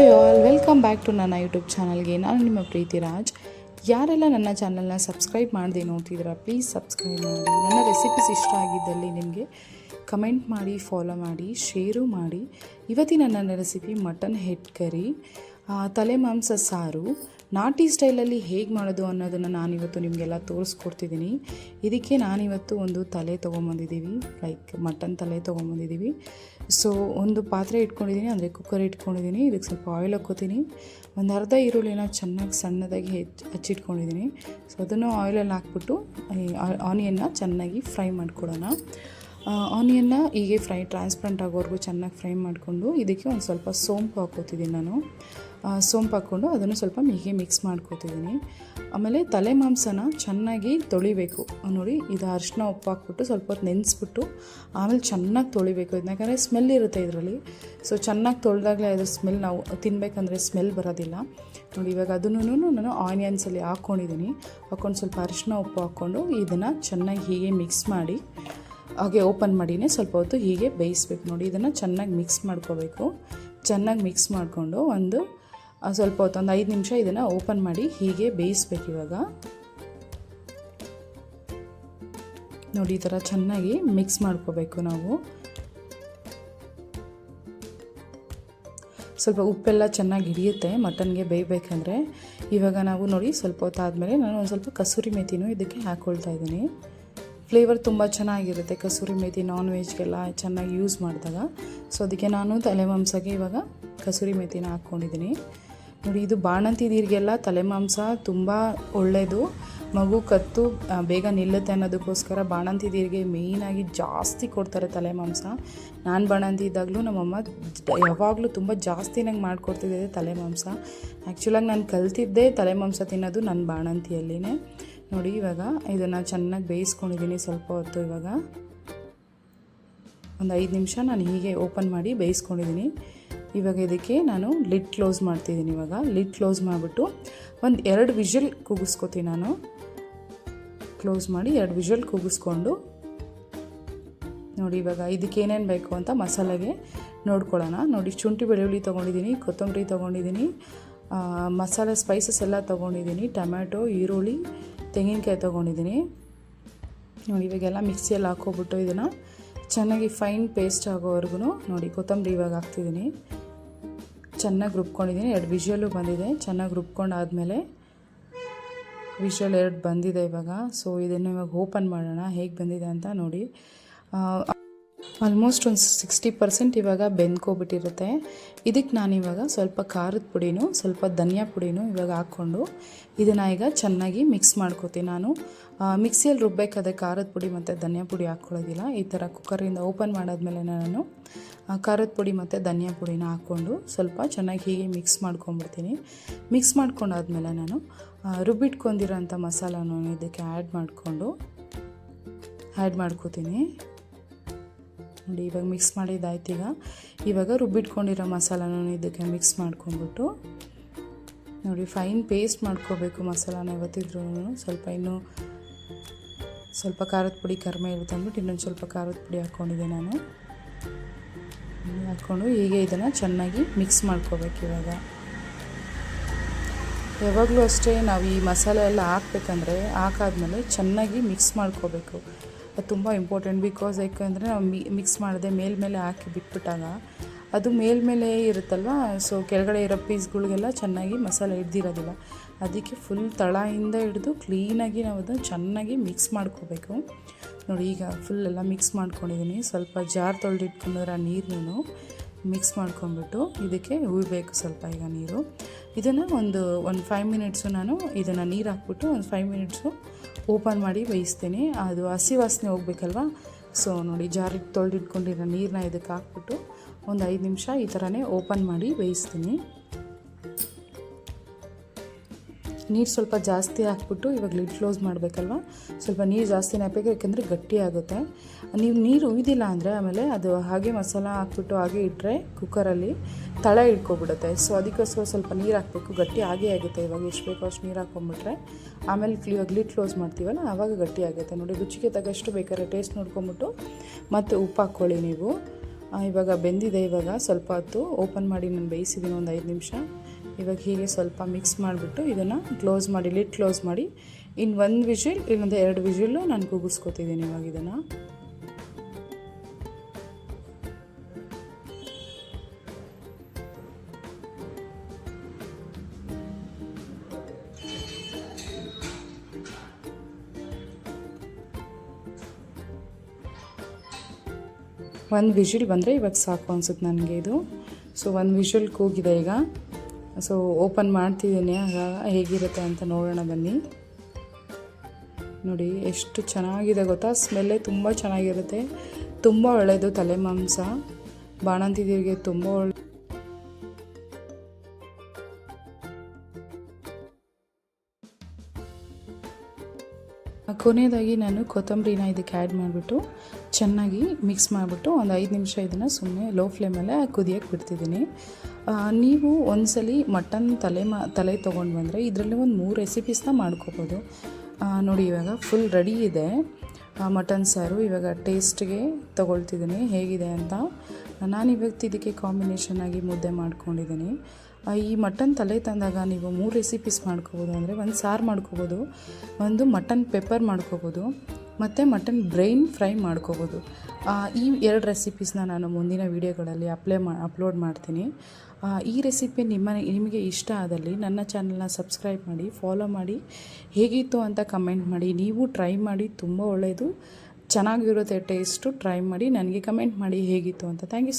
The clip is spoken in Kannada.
Hi all welcome back to ನನ್ನ ಯೂಟ್ಯೂಬ್ ಚಾನಲ್ಗೆ ನಾನು ನಿಮ್ಮ ಪ್ರೀತಿ ರಾಜ್. ಯಾರೆಲ್ಲ ನನ್ನ ಚಾನಲ್ನ ಸಬ್ಸ್ಕ್ರೈಬ್ ಮಾಡದೆ ನೋಡ್ತಿದ್ದೀರಾ ಪ್ಲೀಸ್ ಸಬ್ಸ್ಕ್ರೈಬ್ ಮಾಡಿ. ನನ್ನ ರೆಸಿಪೀಸ್ ಇಷ್ಟ ಆಗಿದ್ದಲ್ಲಿ ನಿಮಗೆ ಕಮೆಂಟ್ ಮಾಡಿ ಫಾಲೋ ಮಾಡಿ ಶೇರು ಮಾಡಿ. ಇವತ್ತಿನ ನನ್ನ ರೆಸಿಪಿ ಮಟನ್ ಹೆಡ್ ಕರಿ ತಲೆ ಮಾಂಸ ಸಾರು ನಾಟಿ ಸ್ಟೈಲಲ್ಲಿ ಹೇಗೆ ಮಾಡೋದು ಅನ್ನೋದನ್ನು ನಾನಿವತ್ತು ನಿಮಗೆಲ್ಲ ತೋರಿಸ್ಕೊಡ್ತಿದ್ದೀನಿ. ಇದಕ್ಕೆ ನಾನಿವತ್ತು ಒಂದು ತಲೆ ತೊಗೊಂಬಂದಿದ್ದೀವಿ ಲೈಕ್ ಮಟನ್ ತಲೆ ತೊಗೊಂಬಂದಿದ್ದೀವಿ. ಸೊ ಒಂದು ಪಾತ್ರೆ ಇಟ್ಕೊಂಡಿದ್ದೀನಿ, ಅಂದರೆ ಕುಕ್ಕರ್ ಇಟ್ಕೊಂಡಿದ್ದೀನಿ. ಇದಕ್ಕೆ ಸ್ವಲ್ಪ ಆಯಿಲ್ ಹಾಕ್ಕೋತೀನಿ. ಒಂದು ಅರ್ಧ ಈರುಳ್ಳಿನ ಚೆನ್ನಾಗಿ ಸಣ್ಣದಾಗಿ ಹೆಚ್ಚು ಹಚ್ಚಿಟ್ಕೊಂಡಿದ್ದೀನಿ. ಸೊ ಅದನ್ನು ಆಯಿಲಲ್ಲಿ ಹಾಕ್ಬಿಟ್ಟು ಆನಿಯನ್ನ ಚೆನ್ನಾಗಿ ಫ್ರೈ ಮಾಡ್ಕೊಡೋಣ. ಆನಿಯನ್ನ ಹೀಗೆ ಫ್ರೈ ಟ್ರಾನ್ಸ್ಪರೆಂಟ್ ಆಗೋವರೆಗೂ ಚೆನ್ನಾಗಿ ಫ್ರೈ ಮಾಡಿಕೊಂಡು, ಇದಕ್ಕೆ ಒಂದು ಸ್ವಲ್ಪ ಸೋಂಪು ಹಾಕೋತಿದ್ದೀನಿ ನಾನು. ಸೋಂಪು ಹಾಕ್ಕೊಂಡು ಅದನ್ನು ಸ್ವಲ್ಪ ಹೀಗೆ ಮಿಕ್ಸ್ ಮಾಡ್ಕೋತಿದ್ದೀನಿ. ಆಮೇಲೆ ತಲೆ ಮಾಂಸನ ಚೆನ್ನಾಗಿ ತೊಳಿಬೇಕು. ನೋಡಿ, ಇದು ಅರಿಶಿನ ಉಪ್ಪು ಹಾಕ್ಬಿಟ್ಟು ಸ್ವಲ್ಪ ಹೊತ್ತು ನೆನೆಸ್ಬಿಟ್ಟು ಆಮೇಲೆ ಚೆನ್ನಾಗಿ ತೊಳಿಬೇಕು. ಇದನ್ನ ಯಾಕಂದರೆ ಸ್ಮೆಲ್ ಇರುತ್ತೆ ಇದರಲ್ಲಿ. ಸೊ ಚೆನ್ನಾಗಿ ತೊಳೆದಾಗಲೇ ಅದ್ರ ಸ್ಮೆಲ್ ನಾವು ತಿನ್ನಬೇಕಂದ್ರೆ ಸ್ಮೆಲ್ ಬರೋದಿಲ್ಲ. ನೋಡಿ, ಇವಾಗ ಅದನ್ನು ನಾನು ಆನಿಯನ್ಸಲ್ಲಿ ಹಾಕ್ಕೊಂಡಿದ್ದೀನಿ ಹಾಕ್ಕೊಂಡು ಸ್ವಲ್ಪ ಅರಿಶಿನ ಉಪ್ಪು ಹಾಕ್ಕೊಂಡು ಇದನ್ನು ಚೆನ್ನಾಗಿ ಹೀಗೆ ಮಿಕ್ಸ್ ಮಾಡಿ, ಹಾಗೆ ಓಪನ್ ಮಾಡಿನೇ ಸ್ವಲ್ಪ ಹೊತ್ತು ಹೀಗೆ ಬೇಯಿಸ್ಬೇಕು. ನೋಡಿ, ಇದನ್ನು ಚೆನ್ನಾಗಿ ಮಿಕ್ಸ್ ಮಾಡ್ಕೋಬೇಕು. ಚೆನ್ನಾಗಿ ಮಿಕ್ಸ್ ಮಾಡಿಕೊಂಡು ಒಂದು ಸ್ವಲ್ಪ ಹೊತ್ತು ಒಂದು ಐದು ನಿಮಿಷ ಇದನ್ನು ಓಪನ್ ಮಾಡಿ ಹೀಗೆ ಬೇಯಿಸ್ಬೇಕು ಇವಾಗ. ನೋಡಿ, ಈ ಥರ ಚೆನ್ನಾಗಿ ಮಿಕ್ಸ್ ಮಾಡ್ಕೋಬೇಕು ನಾವು. ಸ್ವಲ್ಪ ಉಪ್ಪೆಲ್ಲ ಚೆನ್ನಾಗಿ ಹಿಡಿಯುತ್ತೆ ಮಟನ್ಗೆ ಬೇಯಬೇಕಂದ್ರೆ. ಇವಾಗ ನಾವು ನೋಡಿ, ಸ್ವಲ್ಪ ಹೊತ್ತಾದಮೇಲೆ ನಾನು ಒಂದು ಸ್ವಲ್ಪ ಕಸೂರಿ ಮೇಥಿನೂ ಇದಕ್ಕೆ ಹಾಕ್ಕೊಳ್ತಾ ಇದ್ದೀನಿ. ಫ್ಲೇವರ್ ತುಂಬ ಚೆನ್ನಾಗಿರುತ್ತೆ ಕಸೂರಿ ಮೇಥಿ ನಾನ್ ವೆಜ್ಗೆಲ್ಲ ಚೆನ್ನಾಗಿ ಯೂಸ್ ಮಾಡಿದಾಗ. ಸೊ ಅದಕ್ಕೆ ನಾನು ತಲೆ ಮಾಂಸಕ್ಕೆ ಇವಾಗ ಕಸೂರಿ ಮೇಥಿನ ಹಾಕ್ಕೊಂಡಿದ್ದೀನಿ ನೋಡಿ, ಇದು ಬಾಣಂತಿ ನೀರಿಗೆಲ್ಲ ತಲೆ ಮಾಂಸ ತುಂಬ ಒಳ್ಳೆಯದು ಮಗು ಕತ್ತು ಬೇಗ ನಿಲ್ಲುತ್ತೆ ಅನ್ನೋದಕ್ಕೋಸ್ಕರ ಬಾಣಂತಿ ನೀರಿಗೆ ಮೇಯ್ನಾಗಿ ಜಾಸ್ತಿ ಕೊಡ್ತಾರೆ ತಲೆ ಮಾಂಸ ನಾನು ಬಾಣಂತಿ ಇದ್ದಾಗಲೂ ನಮ್ಮಮ್ಮ ಯಾವಾಗಲೂ ತುಂಬ ಜಾಸ್ತಿ ನಂಗೆ ಮಾಡಿಕೊಡ್ತಿದ್ದೆ ತಲೆ ಮಾಂಸ ಆ್ಯಕ್ಚುಲಾಗಿ ನಾನು ಕಲ್ತಿದ್ದೆ ತಲೆ ಮಾಂಸ ತಿನ್ನೋದು ನನ್ನ ಬಾಣಂತಿಯಲ್ಲಿನೇ. ನೋಡಿ, ಇವಾಗ ಇದನ್ನು ಚೆನ್ನಾಗಿ ಬೇಯಿಸ್ಕೊಂಡಿದ್ದೀನಿ ಸ್ವಲ್ಪ ಹೊತ್ತು ಇವಾಗ. ಒಂದು ಐದು ನಿಮಿಷ ನಾನು ಹೀಗೆ ಓಪನ್ ಮಾಡಿ ಬೇಯಿಸ್ಕೊಂಡಿದ್ದೀನಿ ಇವಾಗ ಇದಕ್ಕೆ ನಾನು ಲಿಡ್ ಕ್ಲೋಸ್ ಮಾಡ್ತಿದ್ದೀನಿ ಇವಾಗ. ಲಿಡ್ ಕ್ಲೋಸ್ ಮಾಡಿಬಿಟ್ಟು ಒಂದು ಎರಡು ವಿಷಲ್ ಕೂಗಿಸ್ಕೊತೀನಿ ನಾನು. ಕ್ಲೋಸ್ ಮಾಡಿ ಎರಡು ವಿಷಲ್ ಕೂಗಿಸ್ಕೊಂಡು ನೋಡಿ ಇವಾಗ ಇದಕ್ಕೆ ಏನೇನು ಬೇಕು ಅಂತ ಮಸಾಲೆಗೆ ನೋಡ್ಕೊಳ್ಳೋಣ. ನೋಡಿ ಶುಂಠಿ ಬೆಳ್ಳುಳ್ಳಿ ತೊಗೊಂಡಿದ್ದೀನಿ, ಕೊತ್ತಂಬರಿ ತೊಗೊಂಡಿದ್ದೀನಿ ಮಸಾಲೆ ಸ್ಪೈಸಸ್ ಎಲ್ಲ ತೊಗೊಂಡಿದ್ದೀನಿ, ಟೊಮ್ಯಾಟೊ, ಈರುಳ್ಳಿ, ತೆಂಗಿನಕಾಯಿ ತೊಗೊಂಡಿದ್ದೀನಿ. ನೋಡಿ ಇವಾಗೆಲ್ಲ ಮಿಕ್ಸಿಯಲ್ಲಿ ಹಾಕೋಬಿಟ್ಟು ಇದನ್ನು ಚೆನ್ನಾಗಿ ಫೈನ್ ಪೇಸ್ಟ್ ಆಗೋವರೆಗೂ ನೋಡಿ ಕೊತ್ತಂಬರಿ ಇವಾಗ ಹಾಕ್ತಿದ್ದೀನಿ. ಚೆನ್ನಾಗಿ ರುಬ್ಕೊಂಡಿದ್ದೀನಿ. ಎರಡು ವಿಷುವಲು ಬಂದಿದೆ. ಚೆನ್ನಾಗಿ ರುಬ್ಕೊಂಡಾದಮೇಲೆ ವಿಷುವಲ್ ಎರಡು ಬಂದಿದೆ ಇವಾಗ. ಸೊ ಇದನ್ನು ಇವಾಗ ಓಪನ್ ಮಾಡೋಣ. ಹೇಗೆ ಬಂದಿದೆ ಅಂತ ನೋಡಿ. ಆಲ್ಮೋಸ್ಟ್ ಒಂದು ಸಿಕ್ಸ್ಟಿ ಪರ್ಸೆಂಟ್ ಇವಾಗ ಬೆಂದ್ಕೊಬಿಟ್ಟಿರುತ್ತೆ ಇದಕ್ಕೆ ನಾನಿವಾಗ ಸ್ವಲ್ಪ ಖಾರದ ಪುಡಿನೂ, ಸ್ವಲ್ಪ ಧನಿಯಾ ಪುಡಿನೂ ಇವಾಗ ಹಾಕ್ಕೊಂಡು ಇದನ್ನು ಈಗ ಚೆನ್ನಾಗಿ ಮಿಕ್ಸ್ ಮಾಡ್ಕೋತೀನಿ ನಾನು. ಮಿಕ್ಸಿಯಲ್ಲಿ ರುಬ್ಬೇಕಾದ್ರೆ ಖಾರದ ಪುಡಿ ಮತ್ತು ಧನಿಯಾ ಪುಡಿ ಹಾಕ್ಕೊಳ್ಳೋದಿಲ್ಲ ಈ ಥರ ಕುಕ್ಕರಿಂದ ಓಪನ್ ಮಾಡಾದ್ಮೇಲೆ ನಾನು ಖಾರದ ಪುಡಿ ಮತ್ತು ಧನಿಯಾ ಪುಡಿನ ಹಾಕ್ಕೊಂಡು ಸ್ವಲ್ಪ ಚೆನ್ನಾಗಿ ಹೀಗೆ ಮಿಕ್ಸ್ ಮಾಡ್ಕೊಂಬಿಡ್ತೀನಿ ಮಿಕ್ಸ್ ಮಾಡ್ಕೊಂಡಾದ್ಮೇಲೆ ನಾನು ರುಬ್ಬಿಟ್ಕೊಂಡಿರೋ ರುಬ್ಬಿಟ್ಕೊಂಡಿರೋಂಥ ಮಸಾಲಾನು ಇದಕ್ಕೆ ಆ್ಯಡ್ ಮಾಡಿಕೊಂಡು ಆ್ಯಡ್ ಮಾಡ್ಕೋತೀನಿ. ನೋಡಿ, ಇವಾಗ ಮಿಕ್ಸ್ ಮಾಡಿದ್ದಾಯ್ತು ಈಗ. ಇವಾಗ ರುಬ್ಬಿಟ್ಕೊಂಡಿರೋ ಮಸಾಲಾನ ಇದಕ್ಕೆ ಮಿಕ್ಸ್ ಮಾಡ್ಕೊಂಡ್ಬಿಟ್ಟು. ನೋಡಿ ಫೈನ್ ಪೇಸ್ಟ್ ಮಾಡ್ಕೋಬೇಕು ಮಸಾಲಾನ ಯಾವತ್ತಿದ್ರೂ ಸ್ವಲ್ಪ ಇನ್ನೂ ಸ್ವಲ್ಪ ಖಾರದ ಪುಡಿ ಕರ್ಮೆ ಇರುತ್ತೆ ಅಂದ್ಬಿಟ್ಟು ಇನ್ನೊಂದು ಸ್ವಲ್ಪ ಖಾರದ ಪುಡಿ ಹಾಕ್ಕೊಂಡಿದ್ದೆ ನಾನು. ಹಾಕ್ಕೊಂಡು ಹೀಗೆ ಇದನ್ನು ಚೆನ್ನಾಗಿ ಮಿಕ್ಸ್ ಮಾಡ್ಕೋಬೇಕು ಇವಾಗ. ಯಾವಾಗಲೂ ಅಷ್ಟೇ ನಾವು ಈ ಮಸಾಲೆ ಎಲ್ಲ ಹಾಕ್ಬೇಕಂದ್ರೆ ಹಾಕಾದ್ಮೇಲೆ ಚೆನ್ನಾಗಿ ಮಿಕ್ಸ್ ಮಾಡ್ಕೋಬೇಕು. ತುಂಬ ಇಂಪಾರ್ಟೆಂಟ್ ಬಿಕಾಸ್ ಯಾಕೆಂದರೆ ನಾವು ಮಿಕ್ಸ್ ಮಾಡಿದೆ ಮೇಲ್ಮೇಲೆ ಹಾಕಿ ಬಿಟ್ಬಿಟ್ಟಾಗ ಅದು ಮೇಲ್ಮೇಲೆ ಇರುತ್ತಲ್ವ? ಸೊ ಕೆಳಗಡೆ ಇರೋ ಪೀಸ್ಗಳಿಗೆಲ್ಲ ಚೆನ್ನಾಗಿ ಮಸಾಲೆ ಹಿಡ್ದಿರೋದಿಲ್ಲ. ಅದಕ್ಕೆ ಫುಲ್ ತಳದಿಂದ ಹಿಡಿದು ಕ್ಲೀನಾಗಿ ನಾವು ಅದನ್ನು ಚೆನ್ನಾಗಿ ಮಿಕ್ಸ್ ಮಾಡ್ಕೋಬೇಕು. ನೋಡಿ ಈಗ ಫುಲ್ ಎಲ್ಲ ಮಿಕ್ಸ್ ಮಾಡ್ಕೊಂಡಿದ್ದೀನಿ ಸ್ವಲ್ಪ ಜಾರ್ ತೊಳೆದಿಟ್ಕೊಂಡಿರೋ ನೀರನ್ನು ಮಿಕ್ಸ್ ಮಾಡ್ಕೊಂಡ್ಬಿಟ್ಟು ಇದಕ್ಕೆ ಹುಯ್ಬೇಕು ಸ್ವಲ್ಪ ಈಗ ನೀರು. ಇದನ್ನು ಒಂದು ಒಂದು ಫೈವ್ ಮಿನಿಟ್ಸು ನಾನು ಇದನ್ನು ನೀರು ಹಾಕ್ಬಿಟ್ಟು ಒಂದು ಫೈವ್ ಮಿನಿಟ್ಸು ಓಪನ್ ಮಾಡಿ ಬೇಯಿಸ್ತೀನಿ. ಅದು ಹಸಿ ವಾಸನೆ ಹೋಗ್ಬೇಕಲ್ವ? ಸೊ ನೋಡಿ, ಜಾರಿಗೆ ತೊಳೆದಿಟ್ಕೊಂಡಿರೋ ನೀರನ್ನ ಇದಕ್ಕೆ ಹಾಕ್ಬಿಟ್ಟು ಒಂದು ಐದು ನಿಮಿಷ ಈ ಥರನೇ ಓಪನ್ ಮಾಡಿ ಬೇಯಿಸ್ತೀನಿ. ನೀರು ಸ್ವಲ್ಪ ಜಾಸ್ತಿ ಹಾಕ್ಬಿಟ್ಟು ಇವಾಗ ಲಿಡ್ ಕ್ಲೋಸ್ ಮಾಡಬೇಕಲ್ವ? ಸ್ವಲ್ಪ ನೀರು ಜಾಸ್ತಿನೇ ಹಾಕಬೇಕು ಯಾಕೆಂದರೆ ಗಟ್ಟಿ ಆಗುತ್ತೆ. ನೀವು ನೀರು ಉಯ್ದಿಲ್ಲ ಅಂದರೆ ಆಮೇಲೆ ಅದು ಹಾಗೆ ಮಸಾಲ ಹಾಕ್ಬಿಟ್ಟು ಹಾಗೆ ಇಟ್ಟರೆ ಕುಕ್ಕರಲ್ಲಿ ತಳ ಹಿಡ್ಕೊಬಿಡುತ್ತೆ. ಸೊ ಅದಕ್ಕೋಸ್ಕರ ಸ್ವಲ್ಪ ನೀರು ಹಾಕಬೇಕು. ಗಟ್ಟಿ ಆಗೇ ಆಗುತ್ತೆ ಇವಾಗ. ಎಷ್ಟು ಬೇಕೋ ಅಷ್ಟು ನೀರು ಹಾಕ್ಕೊಂಬಿಟ್ರೆ ಆಮೇಲೆ ಇವಾಗ ಲಿಡ್ ಕ್ಲೋಸ್ ಮಾಡ್ತೀವಲ್ಲ ಆವಾಗ ಗಟ್ಟಿ ಆಗುತ್ತೆ. ನೋಡಿ, ರುಚಿಗೆ ತಗಷ್ಟು ಬೇಕಾದ್ರೆ ಟೇಸ್ಟ್ ನೋಡ್ಕೊಂಬಿಟ್ಟು ಮತ್ತು ಉಪ್ಪು ಹಾಕ್ಕೊಳ್ಳಿ ನೀವು. ಇವಾಗ ಬೆಂದಿದೆ ಇವಾಗ. ಸ್ವಲ್ಪ ಹೊತ್ತು ಓಪನ್ ಮಾಡಿ ನಾನು ಬೇಯಿಸಿದ್ದೀನಿ, ಒಂದು ಐದು ನಿಮಿಷ. ಇವಾಗ ಹೀಗೆ ಸ್ವಲ್ಪ ಮಿಕ್ಸ್ ಮಾಡಿಬಿಟ್ಟು ಇದನ್ನು ಕ್ಲೋಸ್ ಮಾಡಿ ಲಿಡ್ ಕ್ಲೋಸ್ ಮಾಡಿ ಇನ್ನು ಒಂದು ವಿಷಿಲ್ ಇನ್ನೊಂದು ಎರಡು ವಿಷಿಲ್ಲು ನಾನು ಕೂಗಿಸ್ಕೊತಿದ್ದೀನಿ ಇವಾಗ ಇದನ್ನು. ಒಂದು ವಿಷಿಲ್ ಬಂದರೆ ಇವಾಗ ಸಾಕು ಅನ್ಸುತ್ತೆ ನನಗೆ ಇದು. ಸೊ ಒಂದು ವಿಷಲ್ ಕೂಗಿದೆ ಈಗ. ಸೊ ಓಪನ್ ಮಾಡ್ತಿದ್ದೀನಿ. ಆಗ ಹೇಗಿರುತ್ತೆ ಅಂತ ನೋಡೋಣ ಬನ್ನಿ. ನೋಡಿ, ಎಷ್ಟು ಚೆನ್ನಾಗಿದೆ ಗೊತ್ತಾ? ಸ್ಮೆಲ್ಲೇ ತುಂಬ ಚೆನ್ನಾಗಿರುತ್ತೆ. ತುಂಬ ಒಳ್ಳೆಯದು ತಲೆ ಮಾಂಸ. ಬಾಣಂತಿದಿರಿಗೆ ತುಂಬ ಒಳ್ಳೆ ಕೊನೆಯದಾಗಿ ನಾನು ಕೊತ್ತಂಬರಿನ ಇದಕ್ಕೆ ಆ್ಯಡ್ ಮಾಡಿಬಿಟ್ಟು ಚೆನ್ನಾಗಿ ಮಿಕ್ಸ್ ಮಾಡಿಬಿಟ್ಟು ಒಂದು ಐದು ನಿಮಿಷ ಇದನ್ನು ಸುಮ್ಮನೆ ಲೋ ಫ್ಲೇಮಲ್ಲೇ ಕುದಿಯೋಕ್ಕೆ ಬಿಡ್ತಿದ್ದೀನಿ. ನೀವು ಒಂದ್ಸಲಿ ಮಟನ್ ತಲೆ ಮಾ, ತಲೆ ತೊಗೊಂಡು ಬಂದರೆ ಇದರಲ್ಲಿ ಒಂದು ಮೂರು ರೆಸಿಪೀಸ್ನ ಮಾಡ್ಕೋಬೋದು. ನೋಡಿ ಇವಾಗ ಫುಲ್ ರೆಡಿ ಇದೆ. ಮಟನ್ ಸಾರು ಇವಾಗ ಟೇಸ್ಟ್ಗೆ ತೊಗೊಳ್ತಿದ್ದೀನಿ. ಹೇಗಿದೆ ಅಂತ ನಾನು ಇವತ್ತು ಇದಕ್ಕೆ ಕಾಂಬಿನೇಷನ್ ಆಗಿ ಮುದ್ದೆ ಮಾಡ್ಕೊಂಡಿದ್ದೀನಿ. ಈ ಮಟನ್ ತಲೆ ತಂದಾಗ ನೀವು ಮೂರು ರೆಸಿಪೀಸ್ ಮಾಡ್ಕೋಬೋದು ಅಂದರೆ ಒಂದು ಸಾರು ಮಾಡ್ಕೋಬೋದು, ಒಂದು ಮಟನ್ ಪೆಪ್ಪರ್ ಮಾಡ್ಕೋಬೋದು. ಮತ್ತು ಮಟನ್ ಬ್ರೈನ್ ಫ್ರೈ ಮಾಡ್ಕೋಬೋದು. ಈ ಎರಡು ರೆಸಿಪೀಸ್ನ ನಾನು ಮುಂದಿನ ವೀಡಿಯೋಗಳಲ್ಲಿ ಅಪ್ಲೈ ಮಾ, ಅಪ್ಲೋಡ್ ಮಾಡ್ತೀನಿ. ಈ ರೆಸಿಪಿ ನಿಮ್ಮ, ನಿಮಗೆ ಇಷ್ಟ ಆದಲ್ಲಿ ನನ್ನ ಚಾನಲ್ನ ಸಬ್ಸ್ಕ್ರೈಬ್ ಮಾಡಿ ಫಾಲೋ ಮಾಡಿ, ಹೇಗಿತ್ತು ಅಂತ ಕಮೆಂಟ್ ಮಾಡಿ, ನೀವು ಟ್ರೈ ಮಾಡಿ, ತುಂಬ ಒಳ್ಳೆಯದು ಚೆನ್ನಾಗಿರುತ್ತೆ ಟೇಸ್ಟು ಟ್ರೈ ಮಾಡಿ, ನನಗೆ ಕಮೆಂಟ್ ಮಾಡಿ ಹೇಗಿತ್ತು ಅಂತ. Thank you